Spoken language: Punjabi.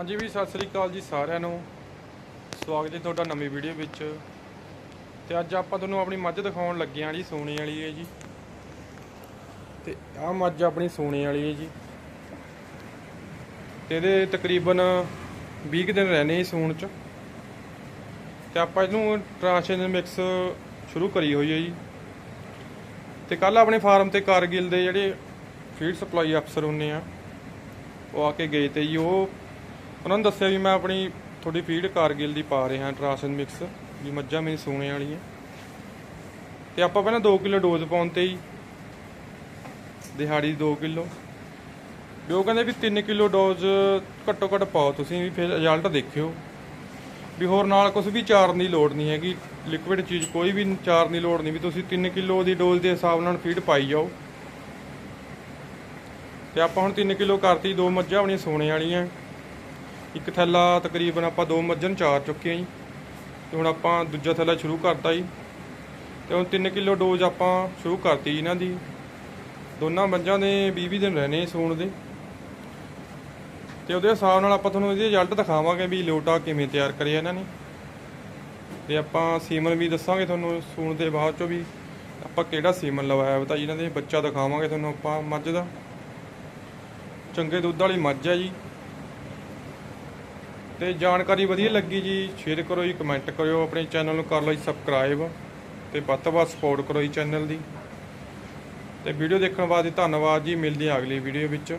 ਹਾਂਜੀ ਵੀ ਸਤਿ ਸ੍ਰੀ ਅਕਾਲ ਜੀ ਸਾਰਿਆਂ ਨੂੰ। ਸਵਾਗਤ ਹੈ ਤੁਹਾਡਾ ਨਵੀਂ ਵੀਡੀਓ ਵਿੱਚ। ਤੇ ਅੱਜ ਆਪਾਂ ਤੁਹਾਨੂੰ ਆਪਣੀ ਮੱਝ ਦਿਖਾਉਣ ਲੱਗੇ ਹਾਂ ਜੀ, ਸੋਨੇ ਵਾਲੀ ਹੈ ਜੀ। ਤੇ ਆਹ ਮੱਝ ਆਪਣੀ ਸੋਨੇ ਵਾਲੀ ਹੈ ਜੀ। ਤੇ ਇਹਦੇ ਤਕਰੀਬਨ 20 ਕੁ ਦਿਨ ਰਹਿਣੇ ਜੀ ਸੂਣ ਚ। ਤੇ ਆਪਾਂ ਇਹਨੂੰ ਟ੍ਰਾਂਸ਼ਨ ਮਿਕਸ ਸ਼ੁਰੂ ਕਰੀ ਹੋਈ ਹੈ ਜੀ। ਤੇ ਕੱਲ ਆਪਣੇ ਫਾਰਮ ਤੇ ਕਾਰਗਿਲ ਦੇ ਜਿਹੜੇ ਫੀਡ ਸਪਲਾਈ ਅਫਸਰ ਹੁੰਨੇ ਆ, ਉਹ ਆ ਕੇ ਗਏ ਤੇ ਜੀ, ਉਹ ਉਹਨਾਂ ਨੇ ਦੱਸਿਆ ਵੀ ਮੈਂ ਆਪਣੀ ਤੁਹਾਡੀ ਫੀਡ ਕਾਰਗਿਲ ਦੀ ਪਾ ਰਿਹਾ ਟ੍ਰਾਂਸ਼ਨ ਮਿਕਸ ਵੀ ਮੱਝਾਂ ਮੇਰੀ ਸੋਨੇ ਵਾਲੀ ਹੈ ਤੇ ਆਪਾਂ ਪਹਿਲਾਂ 2 ਕਿਲੋ ਡੋਜ਼ ਪਾਉਣ ਤੇ ਹੀ ਦਿਹਾੜੀ 2 ਕਿਲੋ। ਵੀ ਉਹ ਕਹਿੰਦੇ ਵੀ 3 ਕਿਲੋ ਡੋਜ਼ ਘੱਟੋ ਘੱਟ ਪਾਓ ਤੁਸੀਂ ਵੀ, ਫਿਰ ਰਿਜ਼ਲਟ ਦੇਖਿਓ। ਵੀ ਹੋਰ ਨਾਲ ਕੁਝ ਵੀ ਚਾਰਨ ਦੀ ਲੋੜ ਨਹੀਂ ਹੈਗੀ। ਲਿਕੁਇਡ ਚੀਜ਼ ਕੋਈ ਵੀ ਚਾਰਨ ਦੀ ਲੋੜ ਨਹੀਂ ਵੀ ਤੁਸੀਂ 3 ਕਿਲੋ ਦੀ ਡੋਜ਼ ਦੇ ਹਿਸਾਬ ਨਾਲ ਫੀਡ ਪਾਈ ਜਾਓ। ਤੇ ਆਪਾਂ ਹੁਣ 3 ਕਿਲੋ ਕਰਤੀ, ਦੋ ਮੱਝਾਂ ਆਪਣੀਆਂ ਸੋਨੇ ਵਾਲੀਆਂ। ਇੱਕ ਥੈਲਾ ਤਕਰੀਬਨ ਆਪਾਂ ਦੋ ਮੱਝਾਂ ਚਾਰ ਚੁੱਕੇ ਆ ਜੀ। ਤੇ ਹੁਣ ਆਪਾਂ ਦੂਜਾ ਥੈਲਾ ਸ਼ੁਰੂ ਕਰਤਾ ਜੀ। ਤੇ ਹੁਣ 3 ਕਿਲੋ ਡੋਜ਼ ਆਪਾਂ ਸ਼ੁਰੂ ਕਰਤੀ ਜੀ ਇਹਨਾਂ ਦੀ। ਦੋਨਾਂ ਮੱਝਾਂ ਦੇ 20 ਦਿਨ ਰਹਿਣੇ ਸੂਣ ਦੇ। ਤੇ ਉਹਦੇ ਹਿਸਾਬ ਨਾਲ ਆਪਾਂ ਤੁਹਾਨੂੰ ਇਹਦੇ ਰਿਜ਼ਲਟ ਦਿਖਾਵਾਂਗੇ ਵੀ ਲੋਟਾ ਕਿਵੇਂ ਤਿਆਰ ਕਰਿਆ ਇਹਨਾਂ ਨੇ। ਤੇ ਆਪਾਂ ਸੀਮਨ ਵੀ ਦੱਸਾਂਗੇ ਤੁਹਾਨੂੰ ਸੂਣ ਦੇ ਬਾਅਦ ਚੋਂ ਵੀ ਆਪਾਂ ਕਿਹੜਾ ਸੀਮਨ ਲਵਾਇਆ ਬਤਾ ਜੀ ਇਹਨਾਂ ਦੇ ਬੱਚਾ ਦਿਖਾਵਾਂਗੇ ਤੁਹਾਨੂੰ ਆਪਾਂ ਮੱਝ ਦਾ। ਚੰਗੇ ਦੁੱਧ ਵਾਲੀ ਮੱਝ ਹੈ ਜੀ। ਤੇ ਜਾਣਕਾਰੀ ਵਧੀਆ ਲੱਗੀ ਜੀ ਸ਼ੇਅਰ ਕਰੋ ਜੀ ਕਮੈਂਟ ਕਰਿਓ, ਆਪਣੇ ਚੈਨਲ ਨੂੰ ਕਰ ਲਓ ਜੀ ਸਬਸਕ੍ਰਾਈਬ ਤੇ ਵੱਧ ਤੋਂ ਵੱਧ ਸਪੋਰਟ ਕਰੋ ਜੀ ਚੈਨਲ ਦੀ। ਤੇ ਵੀਡੀਓ ਦੇਖਣ ਵਾਸਤੇ ਧੰਨਵਾਦ ਜੀ, ਮਿਲਦੇ ਹਾਂ ਅਗਲੀ ਵੀਡੀਓ ਵਿੱਚ।